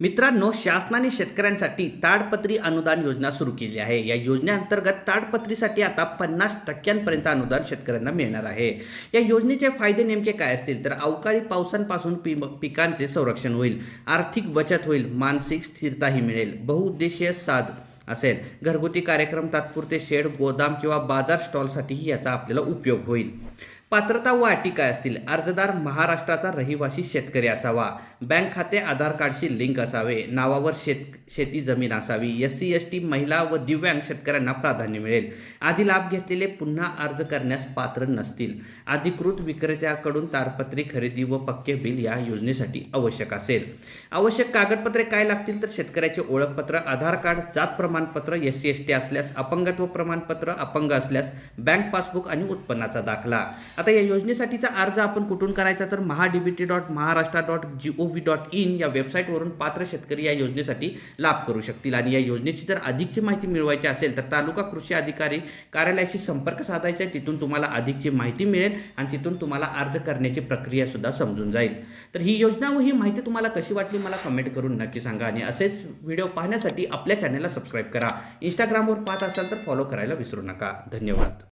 मित्रांनो शासनाने शेतकऱ्यांसाठी ताडपत्री अनुदान योजना सुरू केली आहे. या योजनेअंतर्गत ताडपत्रीसाठी आता पन्नास टक्क्यांपर्यंत अनुदान शेतकऱ्यांना मिळणार आहे. या योजनेचे फायदे नेमके काय असतील? तर अवकाळी पावसांपासून पि पिकांचे संरक्षण होईल आर्थिक बचत होईल मानसिक स्थिरताही मिळेल बहुउद्देशीय साध असेल घरगुती कार्यक्रम तात्पुरते शेड गोदाम किंवा बाजार स्टॉलसाठीही याचा आपल्याला उपयोग होईल. पात्रता व अटी काय असतील? अर्जदार महाराष्ट्राचा रहिवासी शेतकरी असावा. बँक खाते आधार कार्डशी लिंक असावे. नावावर शेत शेती जमीन असावी. एस सी एस टी महिला व दिव्यांग शेतकऱ्यांना प्राधान्य मिळेल. आधी लाभ घेतलेले पुन्हा अर्ज करण्यास पात्र नसतील. अधिकृत विक्रेत्याकडून तारपत्री खरेदी व पक्के बिल या योजनेसाठी आवश्यक असेल. आवश्यक कागदपत्रे काय लागतील तर शेतकऱ्याचे ओळखपत्र आधार कार्ड जात प्रमाणपत्र एस सी एस टी असल्यास अपंगत्व प्रमाणपत्र अपंग असल्यास बँक पासबुक आणि उत्पन्नाचा दाखला. आता या योजनेसाठीचा अर्ज आपण कुठून करायचा? तर MahaDBT dot Maharashtra dot G O V dot in या वेबसाईटवरून पात्र शेतकरी या योजनेसाठी लाभ करू शकतील. आणि या योजनेची जर अधिकची माहिती मिळवायची असेल तर तालुका कृषी अधिकारी कार्यालयाशी संपर्क साधायचा आहे. तिथून तुम्हाला अधिकची माहिती मिळेल आणि तिथून तुम्हाला अर्ज करण्याची प्रक्रियासुद्धा समजून जाईल. तर ही योजना व ही माहिती तुम्हाला कशी वाटली मला कमेंट करून नक्की सांगा. आणि असेच व्हिडिओ पाहण्यासाठी आपल्या चॅनलला सबस्क्राईब करा. इंस्टाग्रामवर पाहत असाल तर फॉलो करायला विसरू नका. धन्यवाद.